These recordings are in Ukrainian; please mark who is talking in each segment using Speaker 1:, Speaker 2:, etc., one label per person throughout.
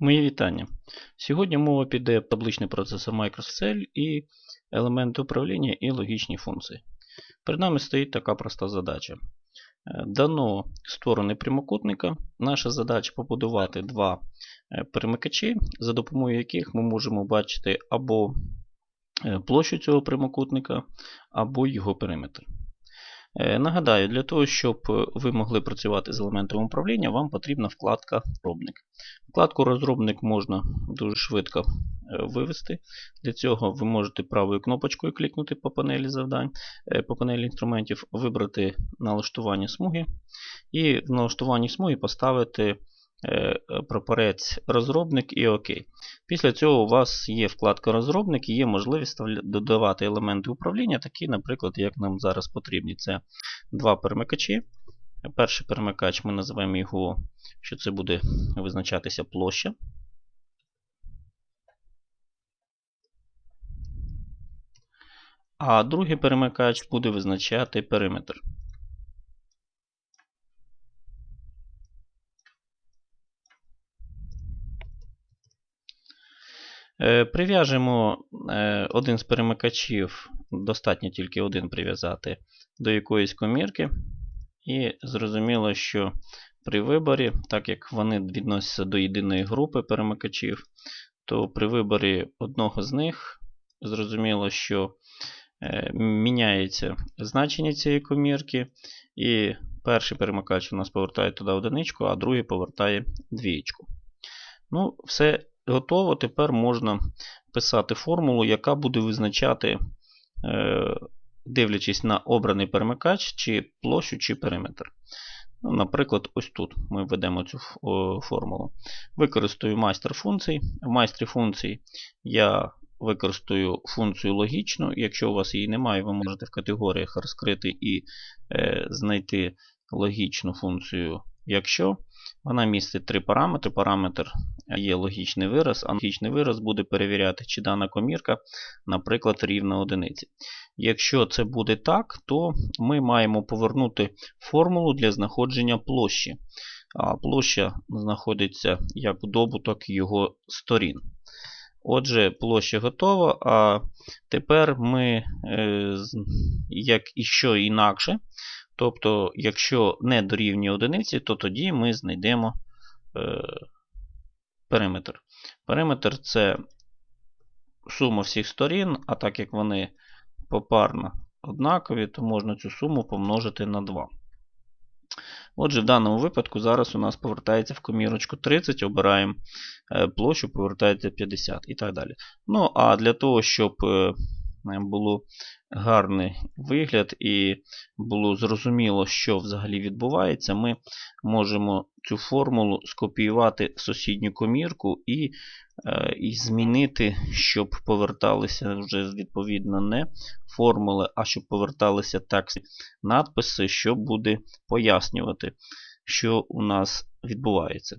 Speaker 1: Мої вітання. Сьогодні мова піде про табличний процесор Microsoft і елементи управління і логічні функції. Перед нами стоїть така проста задача. Е, Дано сторони прямокутника. Наша задача побудувати два е, перемикачі, за допомогою яких ми можемо бачити або е, площу цього прямокутника, або його периметр. Е, Нагадаю, для того, щоб е, ви могли працювати з елементами управління, вам потрібна вкладка Розробник. Вкладку Розробник можна дуже швидко е, вивести. Для цього ви можете правою кнопочкою клікнути по панелі завдань, по панелі інструментів, вибрати налаштування смуги і в налаштуванні смуги поставити прапорець розробник і ОК. Після цього у вас є вкладка розробник і є можливість додавати елементи управління, такі, наприклад, як нам зараз потрібні. Це два перемикачі. Перший перемикач ми називаємо його, що це буде визначатися площа. А другий перемикач буде визначати периметр. Прив'яжемо е, один з перемикачів, достатньо тільки один прив'язати до якоїсь комірки. І зрозуміло, що при виборі, так як вони відносяться до єдиної групи перемикачів, то при виборі одного з них зрозуміло, що е, міняється значення цієї комірки. І перший перемикач у нас повертає туди одиничку, а другий повертає двієчку. Ну, все готово. Тепер можна писати формулу, яка буде визначати, е, дивлячись на обраний перемикач, чи площу, чи периметр. Ну, наприклад, ось тут ми введемо цю формулу. Використаю майстер функцій. В майстрі функцій я використаю функцію логічну. Якщо у вас її немає, ви можете в категоріях розкрити і е, знайти логічну функцію, якщо. Вона містить три параметри. Параметр є логічний вираз, а логічний вираз буде перевіряти, чи дана комірка, наприклад, рівна одиниці. Якщо це буде так, то ми маємо повернути формулу для знаходження площі. А площа знаходиться як добуток його сторін. Отже, площа готова. А тепер ми, е, як і що інакше, тобто, якщо не дорівнює одиниці, то тоді ми знайдемо е, периметр. Периметр це сума всіх сторін, а так як вони попарно однакові, то можна цю суму помножити на 2. Отже, в даному випадку зараз у нас повертається в комірочку 30, обираємо е, площу, повертається 50 і так далі. Ну, а для того, щоб е, було гарний вигляд і було зрозуміло, що взагалі відбувається, ми можемо цю формулу скопіювати в сусідню комірку і, е, і змінити, щоб поверталися вже відповідно не формули, а щоб поверталися текст надписи, що буде пояснювати, що у нас відбувається.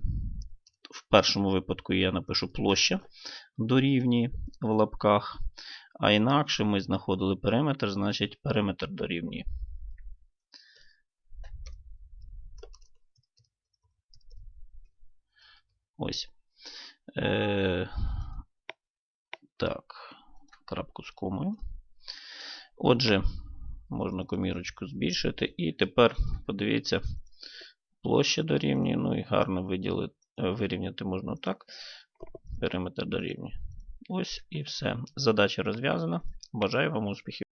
Speaker 1: В першому випадку я напишу площа дорівнює в лапках, а інакше ми знаходили периметр, значить периметр дорівнює. Ось. Е, так, крапку з комою. Отже, можна комірочку збільшити. І тепер подивіться, площа дорівнює. Ну і гарно виділити, е, вирівняти можна так. Периметр дорівнює. Ось і все. Задача розв'язана. Бажаю вам успіхів.